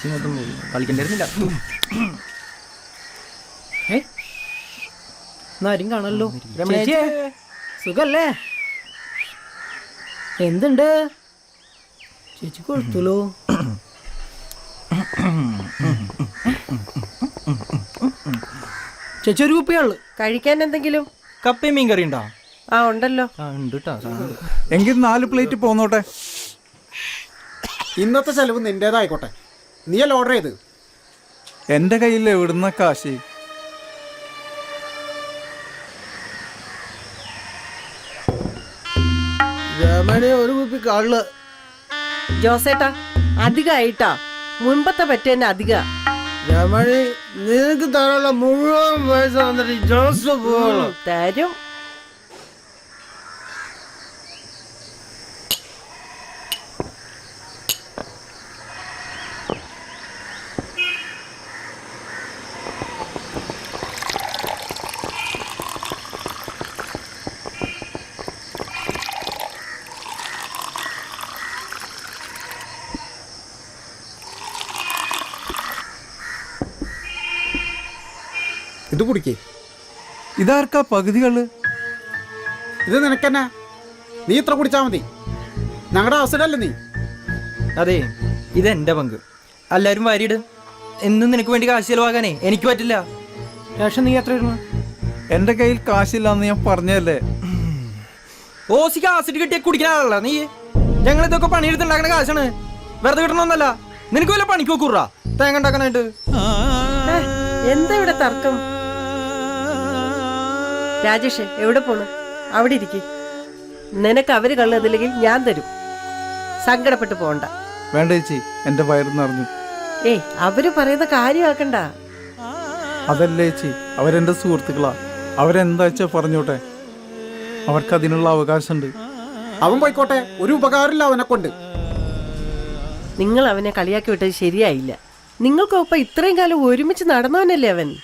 കാശി മൊത്തം പോയി കളിക്കണ്ടായിരുന്നില്ല ഏ എന്നാരും കാണല്ലോ സുഖല്ലേ? എന്തുണ്ട്? ചേച്ചി കൊടുത്തുല്ലോ ചേച്ചി ഒരു കുപ്പിയുള്ളു കഴിക്കാൻ എന്തെങ്കിലും? കപ്പയും മീൻ കറി ഉണ്ടോ? ആ ഉണ്ടല്ലോ. ആ ഉണ്ട്. എങ്കിൽ നാല് പ്ലേറ്റ് പോന്നോട്ടെ. ഇന്നത്തെ ചെലവ് നിന്റേതായിക്കോട്ടെ. നീയല്ല ഓർഡർ ചെയ്ത്? എന്റെ കയ്യിൽ എവിടുന്ന കാശി? രമണി ഒരു കുപ്പി കള്ള്. ജോസേട്ടാ അധികമായിട്ടാ മുൻപത്തെ പറ്റി തന്നെ അധിക. രമണി നിനക്ക് തരാനുള്ള മുഴുവൻ പൈസ വന്നിട്ട് തരും. ഇത് കുടിക്കേ ഇതാർക്കാ പകുതികൾ ഇത് നിനക്കെന്നാ? നീ ഇത്ര കുടിച്ചാ മതി. ഞങ്ങളുടെ അവസരമല്ലേ നീ? അതെ ഇതെന്റെ എന്റെ പങ്ക്. എല്ലാരും വാരിയിട്. എന്നും നിനക്ക് വേണ്ടി കാശ് ചെലവാകാനേ എനിക്ക് പറ്റില്ല. ശേഷം നീ എത്ര വരുന്നു എന്റെ കയ്യിൽ കാശില്ലാന്ന് ഞാൻ പറഞ്ഞല്ലേ ഓസിക്ക് ആസിഡ് കിട്ടിയ കുടിക്കുന്ന ആളല്ല നീ. ഞങ്ങൾ ഇതൊക്കെ പണിയെടുത്തുണ്ടാക്കണ കാശാണ്. വെറുതെ കിട്ടണമെന്നല്ല നിനക്ക് വല്ല പണിക്ക് വെക്കൂറാ തേങ്ങ ഉണ്ടാക്കാനായിട്ട്. എന്താ ഇവിടെ തർക്കം? രാജേഷ് എവിടെ പോണു? അവിടെ ഇരിക്കേ. നിനക്ക് അവർ കള്ളതില്ലെങ്കിൽ ഞാൻ തരും. സങ്കടപ്പെട്ട് പോണ്ട. വേണ്ട ചേച്ചി എന്റെ വയറുന്നറിഞ്ഞു നിറഞ്ഞു. ഏയ് അവർ പറയുന്ന കാര്യമാക്കണ്ട. അതല്ലേ ചേച്ചി അവരെന്റെ സുഹൃത്തുക്കളാ. അവരെന്താ വെച്ചാ പറഞ്ഞോട്ടെ? അവർക്ക് അതിനുള്ള അവകാശമുണ്ട് അവൻ പോയിക്കോട്ടെ ഒരു ഉപകാരമില്ല അവനെ കൊണ്ട്. നിങ്ങൾ അവനെ കളിയാക്കി വിട്ടത് ശരിയായില്ല. നിങ്ങൾക്കൊപ്പം ഇത്രയും കാലം ഒരുമിച്ച് നടന്നവനല്ലേ അവൻ?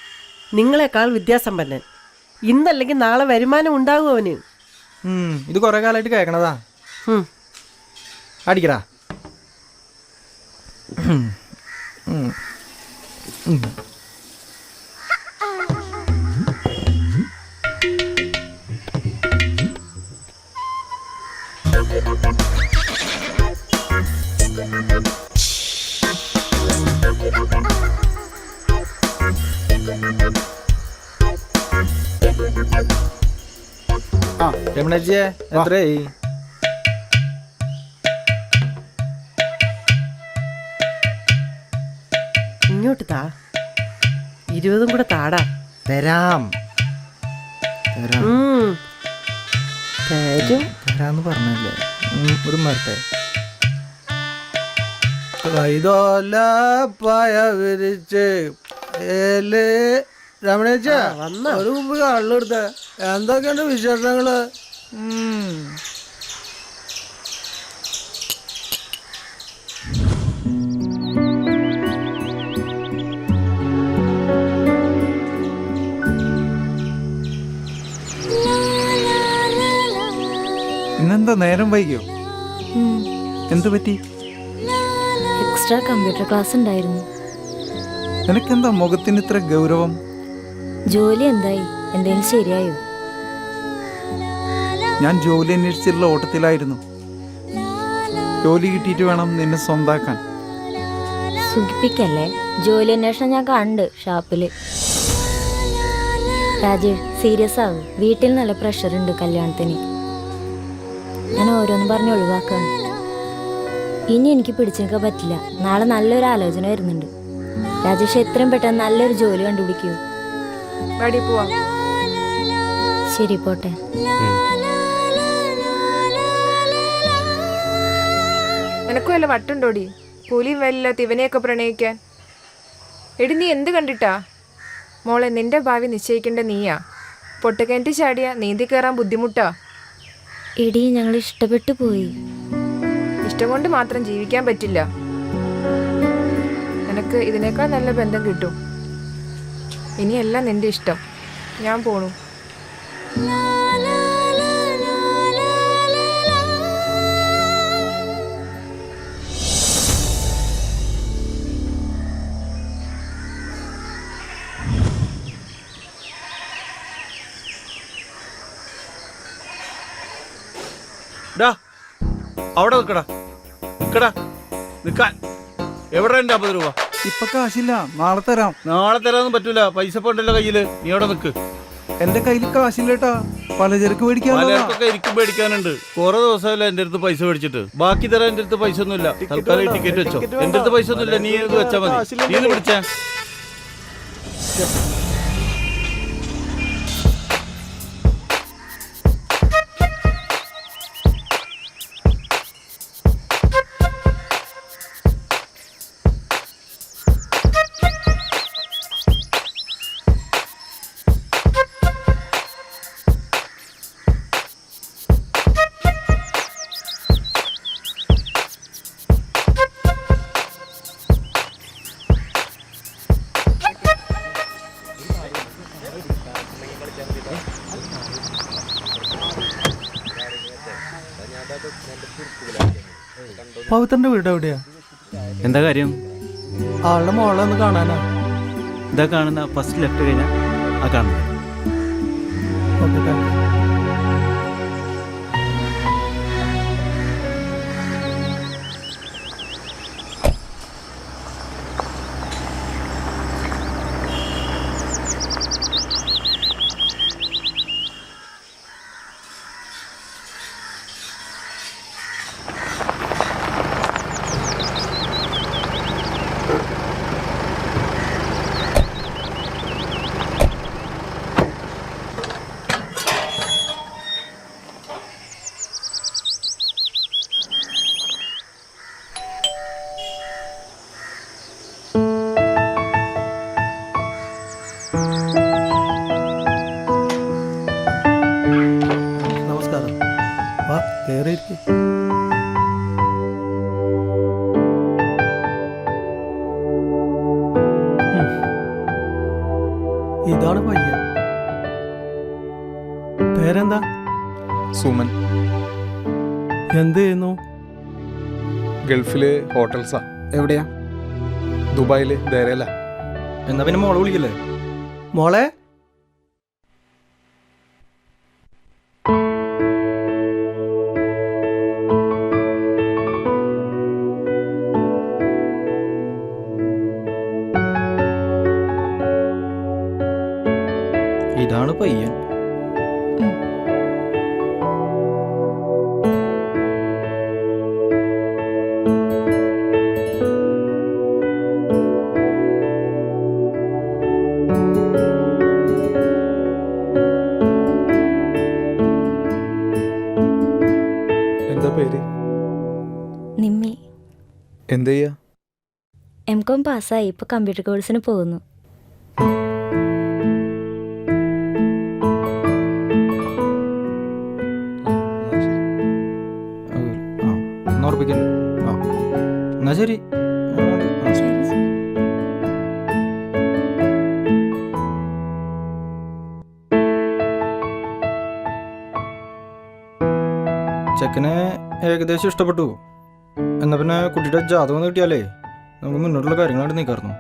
നിങ്ങളെക്കാൾ വിദ്യാസമ്പന്നൻ. ഇന്നല്ലെങ്കിൽ നാളെ വരുമാനം ഉണ്ടാകും അവന്. ഇത് കുറെ കാലമായിട്ട് കേൾക്കണതാ. അടിക്കടാ. രമണജിയെ എത്രയായി ഇങ്ങോട്ട് താ. ഇരുപതും കൂടെ താടാ. തരാം. തരാം. ഉം. തരും. തരാന്ന് പറഞ്ഞല്ലേ? ഉം, ഒരു മരട്ടെ കൈതോല പായ വിരിച്ച് ഏൽ. രമണേച്ച വന്നോ? ഒരു കുപ്പി കള്ളെടുത്ത എന്തൊക്കെയുണ്ട് വിശേഷങ്ങൾ. ഇന്നെന്താ നേരം വൈകിയോ? എന്തു പറ്റി? എക്സ്ട്രാ കമ്പ്യൂട്ടർ ക്ലാസ് ഉണ്ടായിരുന്നു. നിനക്കെന്താ മുഖത്തിന് ഇത്ര ഗൗരവം? ജോലി എന്തായി? എന്തെങ്കിലും ശരിയായോ? ഞാൻ ജോലി അന്വേഷിച്ചിട്ടുള്ള ഓട്ടത്തിലായിരുന്നു. ജോലി കിട്ടിയിട്ട് വേണം നിന്നെ സ്വന്താക്കാൻ. സുഖിപ്പിക്കല്ലേ? ജോലി അന്വേഷണം ഞാൻ കണ്ട് ഷാപ്പിൽ. രാജേഷ് സീരിയസ് ആവും. വീട്ടിൽ നല്ല പ്രഷർ ഉണ്ട് കല്യാണത്തിന്. ഞാൻ ഓരോന്ന് പറഞ്ഞ് ഒഴിവാക്കാണ്. ഇനി എനിക്ക് പിടിച്ചു നിൽക്കാൻ പറ്റില്ല. നാളെ നല്ലൊരു ആലോചന വരുന്നുണ്ട്. രാജേഷ് എത്രയും പെട്ടെന്ന് നല്ലൊരു ജോലി കണ്ടുപിടിക്കൂ. ശരി പോട്ടെ. നിനക്കും വല്ല വട്ടുണ്ടോടി? കൂലിയും വേലില്ലാത്ത ഇവനെയൊക്കെ പ്രണയിക്കാൻ? എടി നീ എന്ത് കണ്ടിട്ടാ? മോളെ നിന്റെ ഭാവി നിശ്ചയിക്കേണ്ട നീയാ. പൊട്ടുകിണറ്റ് ചാടിയ നീന്തി കയറാൻ ബുദ്ധിമുട്ടാ. എടി ഞങ്ങൾ ഇഷ്ടപ്പെട്ടു പോയി. ഇഷ്ടം കൊണ്ട് മാത്രം ജീവിക്കാൻ പറ്റില്ല. നിനക്ക് ഇതിനേക്കാൾ നല്ല ബന്ധം കിട്ടും. ഇനിയെല്ലാം നിന്റെ ഇഷ്ടം. ഞാൻ പോണു. ഡാ അവിടെ നിൽക്കടാ. നിൽക്കടാ. നിൽക്കാൻ. എവിടെ എന്റെ അമ്പത് രൂപ? ഇപ്പൊ കാശില്ല. നാളെ തരാം. നാളെ തരാനൊന്നും പറ്റൂല. പൈസ പോണ്ടല്ലോ കയ്യിൽ. നീ അവിടെ നിൽക്ക്. എന്റെ കയ്യിൽ കാശില്ലേട്ടാ പലചരക്ക് മേടിക്കാനൊക്കെ ഇരിക്കും മേടിക്കാനുണ്ട്. കുറെ ദിവസമല്ല എന്റെ അടുത്ത് പൈസ മേടിച്ചിട്ട്. ബാക്കി തരാൻ എന്റെ അടുത്ത് പൈസ ഒന്നുമില്ല. തൽക്കാലം ടിക്കറ്റ് വെച്ചോ. എന്റെ അടുത്ത് പൈസ ഒന്നുമില്ല. നീ വെച്ചാ മതി. നീ പിടിച്ചാ. പവിത്രന്റെ വീട് എവിടെയാ? എന്താ കാര്യം? ആളുടെ മോളെ ഒന്ന് കാണാനാ. ഇതാ കാണുന്ന ഫസ്റ്റ് ലെഫ്റ്റ് കഴിഞ്ഞാൽ ആ കാണുന്നത്. Okay thank you. വാ കേറിയിരിക്കെ. ഇതാണ് പയ്യ പേരെന്താ? സുമൻ. എന്ത് ചെയ്യുന്നു? ഗൾഫിൽ ഹോട്ടൽസാ. എവിടെയാ? ദുബായിൽ ദേരല എന്നാ പിന്നെ മോളെ വിളിക്കല്ലേ? മോളെ? എന്ത് ചെയ്യാ? എം കോം പാസ്സായി ഇപ്പൊ കമ്പ്യൂട്ടർ കോഴ്സിന് പോകുന്നു. ആ എന്നാ ശരി. ചെക്കനെ ഏകദേശം ഇഷ്ടപ്പെട്ടു. എന്നാ പിന്നെ കുട്ടിയുടെ ജാതകം ഒന്ന് കിട്ടിയാലേ. നമുക്ക് മുന്നോട്ടുള്ള കാര്യങ്ങളായിട്ട് നീക്കായിരുന്നു.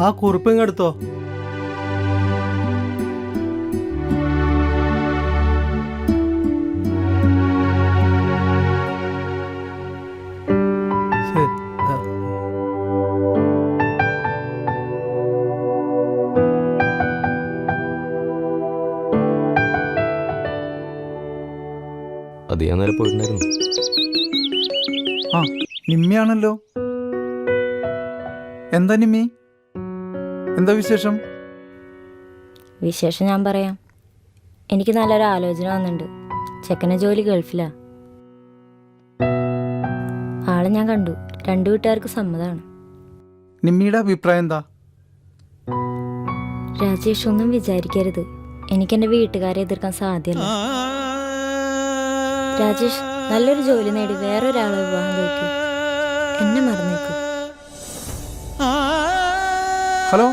ആ കുറിപ്പ് ഇങ്ങ് നിമ്മിയാണല്ലോ എന്താ നിമ്മി? എന്താ വിശേഷം? വിശേഷം ഞാൻ പറയാം. എനിക്ക് നല്ലൊരു ആലോചന വന്നിട്ടുണ്ട് ചെക്കനെ ജോലി ഗൾഫിലാ. ആളെ ഞാൻ കണ്ടു. രണ്ടു വീട്ടുകാർക്ക് സമ്മതമാണ് നിമ്മിയുടെ അഭിപ്രായം എന്താ? രാജേഷ് ഒന്നും വിചാരിക്കരുത്. എനിക്ക് എന്റെ വീട്ടുകാരെ എതിർക്കാൻ സാധ്യമല്ല രാജേഷ് നല്ലൊരു ജോലി നേടി വേറൊരാളെ വിവാഹം കഴിക്കും. എന്നെ മറന്നേക്കും. Hello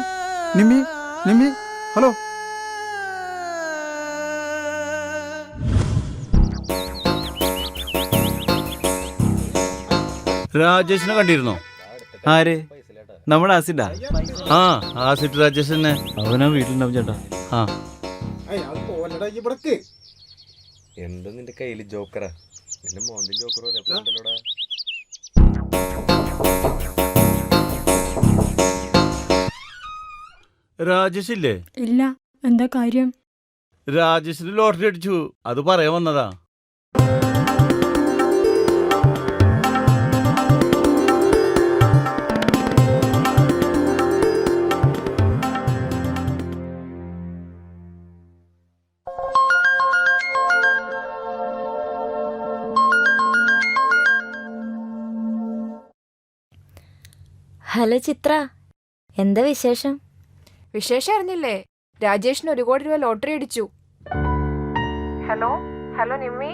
Nimmi Nimmi hello. രാജേഷിനെ കണ്ടിരുന്നോ? ആര്? നമ്മുടെ ആസിഡാ? ആ ആസിഡ് രാജേഷ് തന്നെ. അവനാ വീട്ടിലുണ്ടാവും ചേട്ടാ. ആ. എന്താ നിന്റെ കയ്യിൽ ജോക്കറാ. നിന്റെ ജോക്കറോ ജോക്കറും ഒരേപോലെ ഉണ്ടല്ലോടാ രാജേഷ് ഇല്ലേ ഇല്ല. എന്താ കാര്യം? രാജേഷിന് ലോട്ടറി അടിച്ചു. അത് പറയാൻ വന്നതാ. ഹലോ ചിത്ര എന്താ വിശേഷം വിശേഷം അറിഞ്ഞില്ലേ രാജേഷിന് ഒരു കോടി രൂപ ലോട്ടറി അടിച്ചു ഹലോ ഹലോ നിമ്മി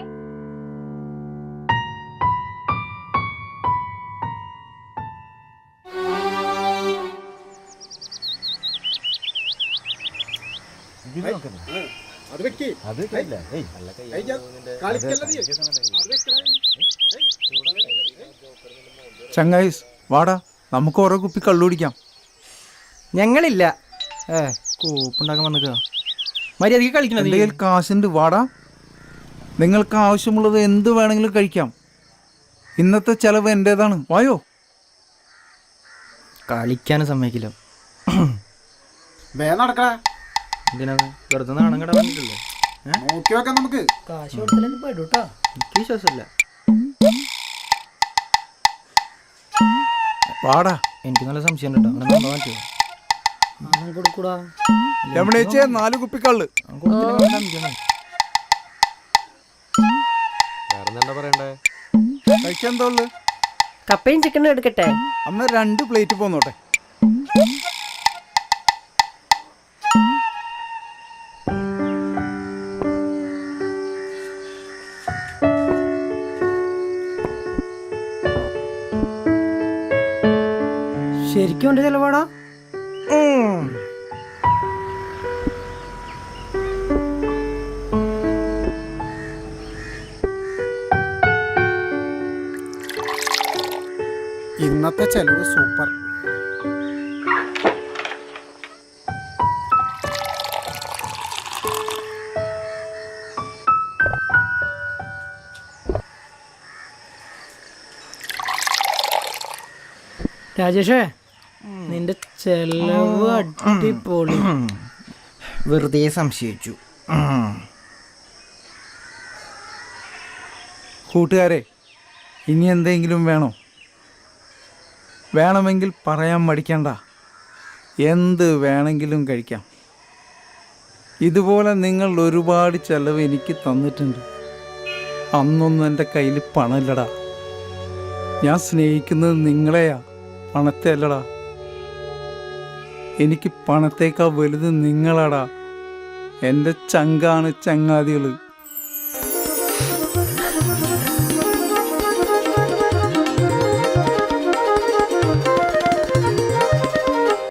അത് വെക്ക് അത്. ഏയ്. നീ. അത് അത് വെക്കടാ. ചങ്ങായിസ് വാടാ നമുക്ക് ഓരോ കുപ്പി കള്ളു കുടിക്കാം. ഞങ്ങളില്ല. ഏ കൂപ്പുണ്ടാക്കാൻ വന്നിക്കുക മര്യാദയ്ക്ക് കളിക്കണം എന്റെ കയ്യിൽ കാശുണ്ട് വാടാ. നിങ്ങൾക്ക് ആവശ്യമുള്ളത് എന്ത് വേണമെങ്കിലും കഴിക്കാം. ഇന്നത്തെ ചെലവ് എന്റേതാണ് വായോ? കളിക്കാനും സമ്മതിക്കില്ല. വേ നടക്കടാ. എന്തിനാ? വെറുതെ നാണം കട നോക്കി വെക്കാം നമുക്ക്. കാശ് കൊടുത്തില്ലെങ്കിൽ പെടൂട്ടോ എനിക്ക് വിശ്വാസമില്ല. വാടാ. എനിക്ക് നല്ല സംശയം കേട്ടോ. അവനെ നന്നാ പറ്റുമോ ഒന്നും കൊടുക്കൂടാ. രമണേച്ചേ നാല് കുപ്പി കള്ള് വേറെന്താ പറയണ്ടേ? കഴിക്കാൻ എന്താ കപ്പയും ചിക്കനും എടുക്കട്ടെ? അമ്മ രണ്ട് പ്ലേറ്റ് പോന്നോട്ടെ. ശരിക്കും ഉണ്ട് ചെലവാടാ? ഇന്നത്തെ ചെലവ് സൂപ്പർ. രാജേഷേ നിന്റെ ചെലവ് അടിപൊളി. വെറുതെ സംശയിച്ചു. കൂട്ടുകാരെ ഇനി എന്തെങ്കിലും വേണോ? വേണമെങ്കിൽ പറയാൻ മടിക്കണ്ട. എന്ത് വേണമെങ്കിലും കഴിക്കാം. ഇതുപോലെ നിങ്ങൾ ഒരുപാട് ചെലവ് എനിക്ക് തന്നിട്ടുണ്ട്. അന്നൊന്നും എന്റെ കയ്യിൽ പണമില്ലടാ. ഞാൻ സ്നേഹിക്കുന്നത് നിങ്ങളെയാ. പണത്തെ അല്ലടാ. എനിക്ക് പണത്തേക്കാൾ വലുത് നിങ്ങളടാ. എന്റെ ചങ്കാണ് ചങ്ങാതികൾ